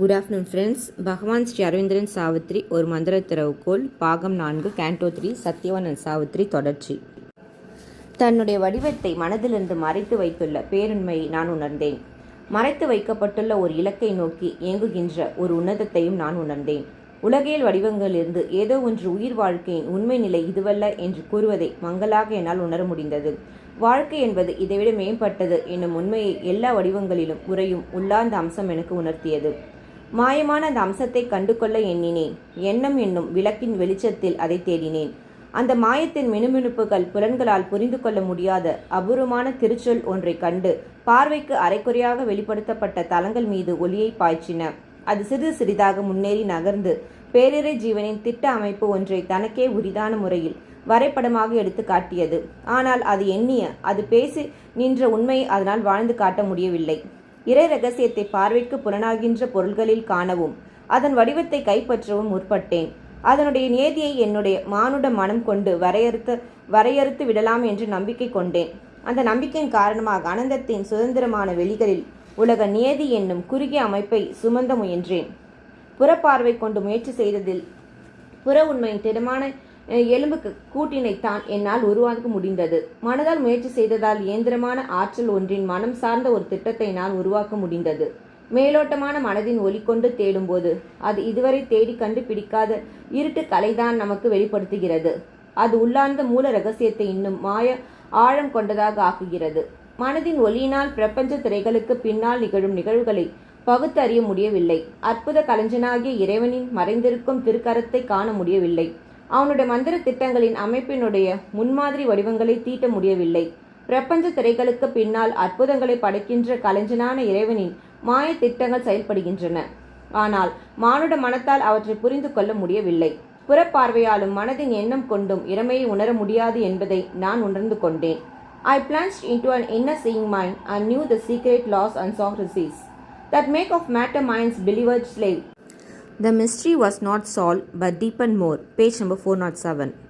Good afternoon friends பகவான் ஸ்ரீ அரவிந்திரன் சாவித்ரி ஒரு மந்திர திறவுகோல் பாகம் நான்கு கேண்டோ த்ரீ சத்யவானன் சாவித்ரி தொடர்ச்சி. தன்னுடைய வடிவத்தை மனதிலிருந்து மறைத்து வைத்துள்ள பேருண்மையை நான் உணர்ந்தேன். மறைத்து வைக்கப்பட்டுள்ள ஒரு இலக்கை நோக்கி இயங்குகின்ற ஒரு உன்னதத்தையும் நான் உணர்ந்தேன். உலகியல் வடிவங்களிலிருந்து ஏதோ ஒன்று உயிர் வாழ்க்கையின் உண்மை நிலை இதுவல்ல என்று கூறுவதை மங்களாக என்னால் உணர முடிந்தது. வாழ்க்கை என்பது இதைவிட மேம்பட்டது என்னும் உண்மையை எல்லா வடிவங்களிலும் உறையும் உள்ளார்ந்த அம்சம் எனக்கு உணர்த்தியது. மாயமான அந்த அம்சத்தை கண்டுகொள்ள எண்ணினேன். எண்ணம் என்னும் விளக்கின் வெளிச்சத்தில் அதை தேடினேன். அந்த மாயத்தின் மினுமினுப்புகள் புலன்களால் புரிந்து கொள்ள முடியாத அபூர்வமான திருச்சொல் ஒன்றை கண்டு பார்வைக்கு அரைக்குறையாக வெளிப்படுத்தப்பட்ட தலங்கள் மீது ஒளியை பாய்ச்சின. அது சிறிது சிறிதாக முன்னேறி நகர்ந்து பேரிரை ஜீவனின் திட்ட அமைப்பு ஒன்றை தனக்கே உரிதான முறையில் வரைபடமாக எடுத்து காட்டியது. ஆனால் அது எண்ணிய அது பேசி நின்ற உண்மையை அதனால் வாழ்ந்து காட்ட முடியவில்லை. இறை ரகசியத்தை பார்வைக்கு புலனாகின்ற பொருள்களில் காணவும் அதன் வடிவத்தை கைப்பற்றவும் முற்பட்டேன். அதனுடைய நியதியை என்னுடைய மானுட மனம் கொண்டு வரையறுத்து வரையறுத்து விடலாம் என்று நம்பிக்கை கொண்டேன். அந்த நம்பிக்கையின் காரணமாக ஆனந்தத்தின் சுதந்திரமான வெளிகளில் உலக நியதி என்னும் குறுகிய அமைப்பை சுமந்த முயன்றேன். புறப்பார்வை கொண்டு முயற்சி செய்ததில் புற உண்மையின் திடமான எலும்புக்கு கூட்டினைத்தான் என்னால் உருவாக்க முடிந்தது. மனதால் முயற்சி செய்ததால் இயந்திரமான ஆற்றல் ஒன்றின் மனம் சார்ந்த ஒரு திட்டத்தை நான் உருவாக்க முடிந்தது. மேலோட்டமான மனதின் ஒலி கொண்டு தேடும்போது அது இதுவரை தேடி கண்டுபிடிக்காத இருட்டு கலைதான் நமக்கு வெளிப்படுத்துகிறது. அது உள்ளார்ந்த மூல ரகசியத்தை இன்னும் மாய ஆழம் கொண்டதாக ஆக்குகிறது. மனதின் ஒலியினால் பிரபஞ்ச திரைகளுக்கு பின்னால் நிகழும் நிகழ்வுகளை பகுத்தறிய முடியவில்லை. அற்புத கலைஞனாகிய இறைவனின் மறைந்திருக்கும் திருக்கரத்தை காண முடியவில்லை. அவனுடைய மந்திர திட்டங்களின் அமைப்பினுடைய முன்மாதிரி வடிவங்களை தீட்ட முடியவில்லை. பிரபஞ்ச திரைகளுக்கு பின்னால் அற்புதங்களை படைக்கின்ற கலைஞனான இறைவனின் மாய திட்டங்கள் செயல்படுகின்றன. ஆனால் மானுட மனத்தால் அவற்றை புரிந்து கொள்ள முடியவில்லை. புறப்பார்வையாலும் மனதின் எண்ணம் கொண்டும் இறமையை உணர முடியாது என்பதை நான் உணர்ந்து கொண்டேன். I plunged into an inner seeing mind and knew the secret laws and socrates that make of matter mind's believer slave. The mystery was not solved but deepened more. Page number 407.